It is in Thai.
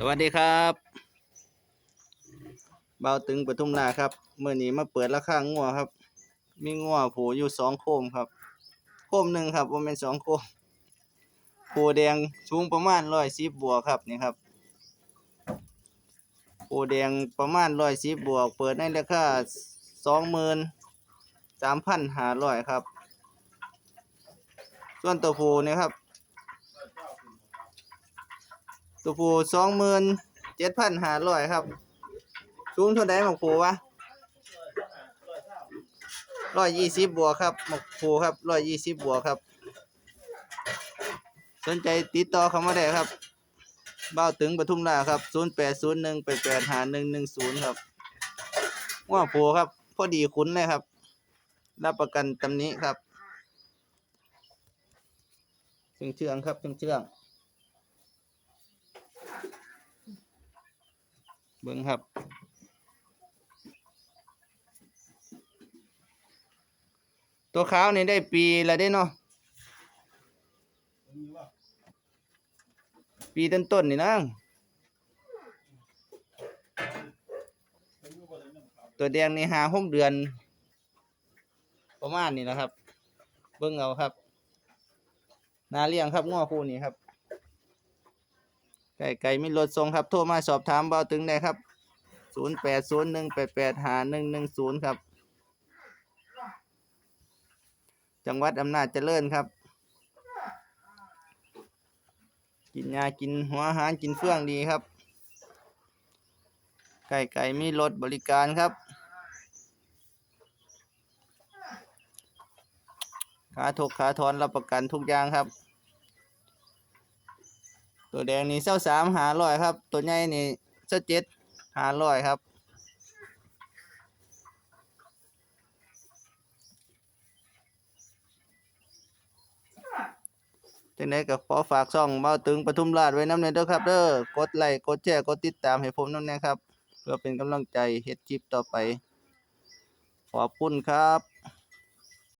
สวัสดีครับเบาตึงปทุมราครับเมื่อนี้มาเปิดราคางัวครับ มีงัวผูอยู่สองโคมครับ โคมหนึ่งครับว่าเป็นสองโคมผูแดงสูงประมาณร้อยสิบบวกครับนี่ครับผูแดงประมาณร้อยสิบบวก เปิดในราคาสองหมื่นสามพันห้าร้อยครับ ส่วนตัวผูนี่ครับ ตัวผู้สองหมื่นเจ็ดพันห้าร้อยครับ สูงเท่าไดหมกผูวะร้อยยี่สิบบวกครับหมกผูครับร้อยยี่สิบบวกครับ สนใจติดต่อเขามาได้ครับเบ้าถึงปทุมราครับศูนย์แปดศูนย์หนึ่งแปดแปดหาหนึ่งหนึ่งศูนย์ครับว่าผูครับ พอดีคุ้นเลยครับ รับประกันตำนี้ครับเชื่องเชื่องครับเชื่องเชื่อง เบิ้งครับ ตัวขาวนี่ได้ปีละได้เนาะปีต้นต้นๆนี่นะตัวแดงนี่หาหกเดือน ประมาณนี้นะครับ เบิ้งเอาครับ นาเลี้ยงครับง้อคู่นี้ครับ ไก่ไก่มีรถส่งครับ โทรมาสอบถามเบาตึงได้ครับศูนย์แปดศูนย์หนึ่งแปดแปดหาหนึ่งหนึ่งศูนย์ครับ จังหวัดอำนาจเจริญครับ กินยากินหัวอาหารกินเฟื่องดีครับ ไก่ไก่มีรถบริการครับขาถกขาทอนรับประกันทุกอย่างครับ ตัวแดงนี่เส้าสามหาร้อยครับ ตัวใหญ่นี่เส้าเจ็ดหาร้อยครับ จังไดก็ขอฝากช่องเบาตึงปทุมราชไว้น้ำในเด้อครับเด้อกดไลค์กดแชร์กดติดตามให้ผมน้ำแน่ครับ เพื่อเป็นกำลังใจเฮ็ดคลิปต่อไป ขอบคุณครับ